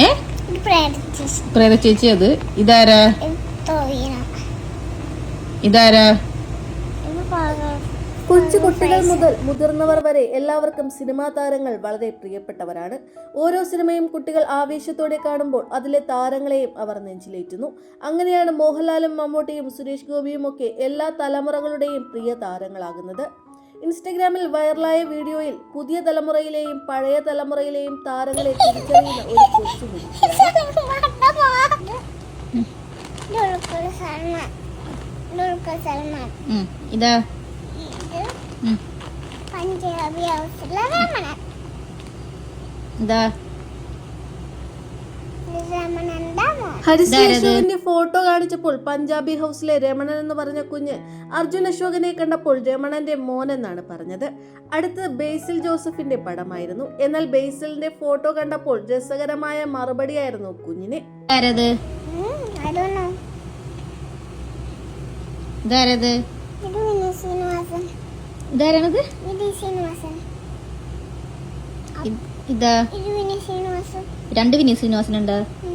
ഏ? പ്രേത ചേച്ചി അത്? ഇതാരാ? ഇതാരാ? ഇത് കൊച്ചു കുട്ടികൾ മുതൽ മുതിർന്നവർ വരെ എല്ലാവർക്കും സിനിമാ താരങ്ങൾ വളരെ പ്രിയപ്പെട്ടവരാണ്. ഓരോ സിനിമയും കുട്ടികൾ ആവേശത്തോടെ കാണുമ്പോൾ അതിലെ താരങ്ങളെയും അവർ നെഞ്ചിലേറ്റുന്നു. അങ്ങനെയാണ് മോഹൻലാലും മമ്മൂട്ടിയും സുരേഷ് ഗോപിയും ഒക്കെ എല്ലാ തലമുറകളുടെയും പ്രിയ താരങ്ങളാകുന്നത്. ഇൻസ്റ്റഗ്രാമിൽ വൈറലായ വീഡിയോയിൽ പുതിയ തലമുറയിലെയും പഴയ തലമുറയിലെയും താരങ്ങളെ തിരിച്ചറിയുന്ന ഒരു ഇതാ പഞ്ചാബി ഹൗസിലെ രമണൻ ഇതാ. മോൻ ഫോട്ടോ കാണിച്ചപ്പോൾ പഞ്ചാബി ഹൗസിലെ രമണൻ എന്ന് പറഞ്ഞ കുഞ്ഞ് അർജുൻ അശോകനെ കണ്ടപ്പോൾ രമണന്റെ മോൻ എന്നാണ് പറഞ്ഞത്. അടുത്ത് ബേസിൽ ജോസഫിന്റെ പടമായിരുന്നു. എന്നാൽ ബേസിലിന്റെ ഫോട്ടോ കണ്ടപ്പോൾ രസകരമായ മറുപടിയായിരുന്നു കുഞ്ഞിന്. രണ്ട് വിനീത് ശ്രീനിവാസൻ ഇതാരാണത്